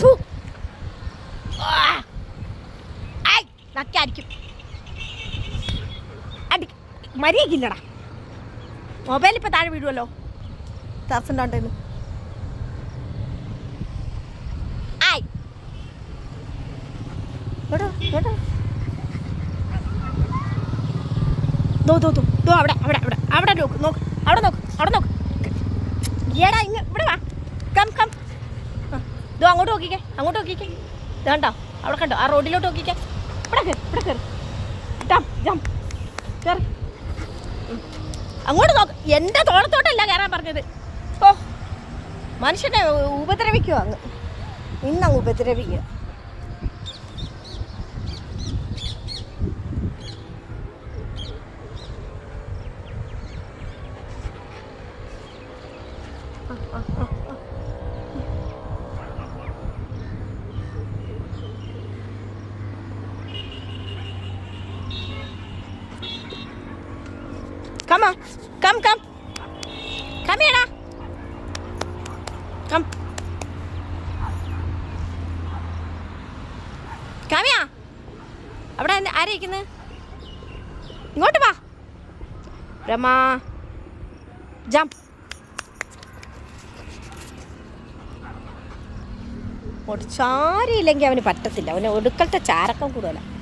ഫു. ആ. ഐ, നക്കി അടി മരിയക്കില്ലടാ മൊബൈൽ ഇപ്പൊ താഴെ വീഴുമല്ലോ ആയ് ദോ ദോ ദോ ദോ അവിടെ അവിടെ അവിടെ. അവിടെ നോക്ക് നോക്ക് അവിടെ നോക്ക് അവിടെ നോക്ക്. ഏടാ ഇങ്ങ് ഇവിടെ വാ. Come come. ദോ അങ്ങോട്ട് നോക്കിക്കേ അങ്ങോട്ട് നോക്കിക്കേ. ഇത് കണ്ടോ? അവിടെ കണ്ടോ? ആ റോഡിലോട്ട് നോക്കിക്കേ. ഇവിടെ കയറി ഇവിടെ കയറി. അങ്ങോട്ട് നോക്ക്. എന്റെ തോളത്തോട്ടല്ല കയറാൻ പറഞ്ഞത്. ഓ മനുഷ്യനെ ഉപദ്രവിക്കുമോ അങ്ങ്. ഇന്നങ്ങ് ഉപദ്രവിക്കുക Come on. Come, come. Come here, now. Come. Come here. അവിടെ ആരാ ഇരിക്കുന്നത് ഇങ്ങോട്ട് വാ രമ ജം ചാരിയില്ലെങ്കിൽ അവന് പറ്റത്തില്ല അവന് ഒടുക്കലത്തെ ചാരക്കം കൂടുതലാണ്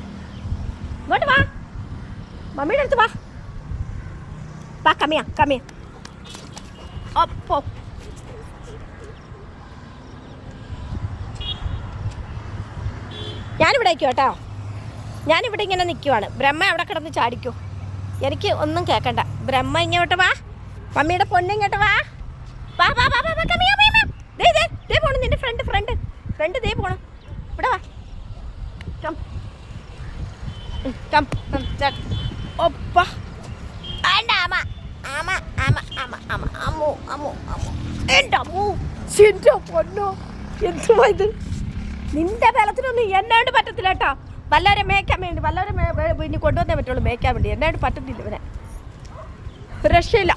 ഇങ്ങോട്ട് വാ മമ്മിയുടെ അടുത്ത് വാ വാ കമ്മിയ കമ്മിയ അപ്പോ ഞാനിവിടെ നിൽക്കും കേട്ടോ. ഞാനിവിടെ ഇങ്ങനെ നിൽക്കുവാണ് ബ്രഹ്മ അവിടെ കിടന്ന് ചാടിക്കോ. എനിക്ക് ഒന്നും കേൾക്കണ്ട ബ്രഹ്മ ഇങ്ങോട്ട് വാ. മമ്മിയുടെ പൊന്നിങ്ങോട്ട് വാ. വാ വാ വാ വാ കമ്മിയ ദേ ദേ ദേ പോണം നിന്റെ ഫ്രണ്ട് ഫ്രണ്ട് ഫ്രണ്ട് ദേ പോണം. ഇവിടെ വാ. കം കം ഒപ്പ. അമ്മ അമ്മ അമ്മ അമ്മോ അമ്മോ. എന്റെ അമ്മോ എന്റെ പൊന്നോ. എന്തുവാ ഇത്? നിന്റെ ബലത്തിനൊന്നും എന്നാണ്ട് പറ്റത്തില്ല കേട്ടോ. വല്ലവരെ മേയ്ക്കാൻ വേണ്ടി വല്ലവരെ ഇനി കൊണ്ടുവന്നേ പറ്റുള്ളൂ മേയ്ക്കാൻ വേണ്ടി. എന്നാണ്ട് പറ്റത്തില്ല ഇവനെ. രക്ഷയില്ല.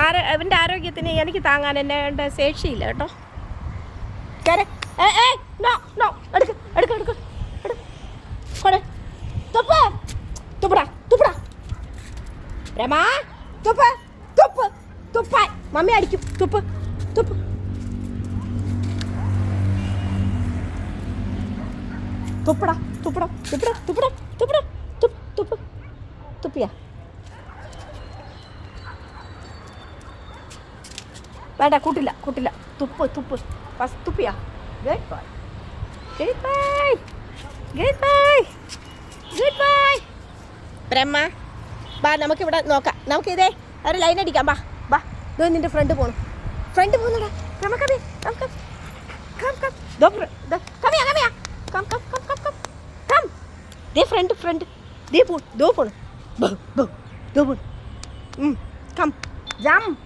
ആരോ അവന്റെ ആരോഗ്യത്തിന് എനിക്ക് താങ്ങാൻ എന്നെ ശേഷിയില്ല കേട്ടോ. കേറ്. ഏ ഏ നോ നോ. എടുക്ക് എടുക്ക് എടുക്ക്. എടുക്ക് തുപ്പ് തുപ്പടാ. തുപ്പടാ. രമാ. തുപ്പ് തുപ്പ് തുപ്പാൻ മമ്മി അടിക്കും. തുപ്പ് തുപ്പ്. തുപ്പടാ തുപ്പടാ തുപ്പടാ തുപ്പടാ തുപ്പടാ തുപ്പ് തുപ്പ്. തുപ്പിയാ. വേണ്ട കൂട്ടില്ല കൂട്ടില്ല. തുപ്പ് തുപ്പ്. ഫസ്റ്റ് തുപ്പിയാ. Good bye. Good bye. Good bye. Good bye. ബ്രഹ്മ ബാ നമുക്കിവിടെ നോക്കാം. നമുക്ക് ഇതേ ഒരു ലൈൻ അടിക്കാം. ബാ ബാ. ഇതോ നിന്റെ ഫ്രണ്ട് പോണു. ഫ്രണ്ട് കമി കം കം കം കം ദോ ദോ. കം കം കം കം ദേ ഫ്രണ്ട് ഫ്രണ്ട് ദേ ദോ പോണം. ദോ കം ജം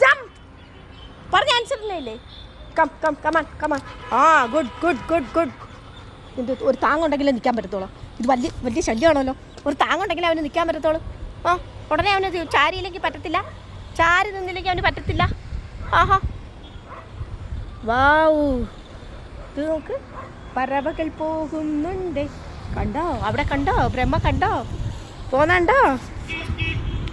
ജം പറഞ്ഞ ആൻസർ ഇല്ലേ come come come on come on ആ ഗുഡ് ഗുഡ് ഗുഡ് ഗുഡ് എന്ത് ഒരു താങ്ങുണ്ടെങ്കിലേ നിൽക്കാൻ പറ്റത്തുള്ളൂ. ഇത് വലിയ വലിയ ശല്യമാണല്ലോ. ഒരു താങ്ങുണ്ടെങ്കിലേ അവന് നിൽക്കാൻ പറ്റത്തുള്ളൂ. ആ. ഉടനെ അവന് ചാരിയില്ലെങ്കിൽ പറ്റത്തില്ല. ചാരി നിന്നില്ലെങ്കിൽ അവന് പറ്റത്തില്ല. ആഹാ. നോക്ക്. പറവകൾ പോകുന്നുണ്ട്. കണ്ടോ? അവിടെ കണ്ടോ? ബ്രഹ്മ കണ്ടോ? പോന്നണ്ടോ?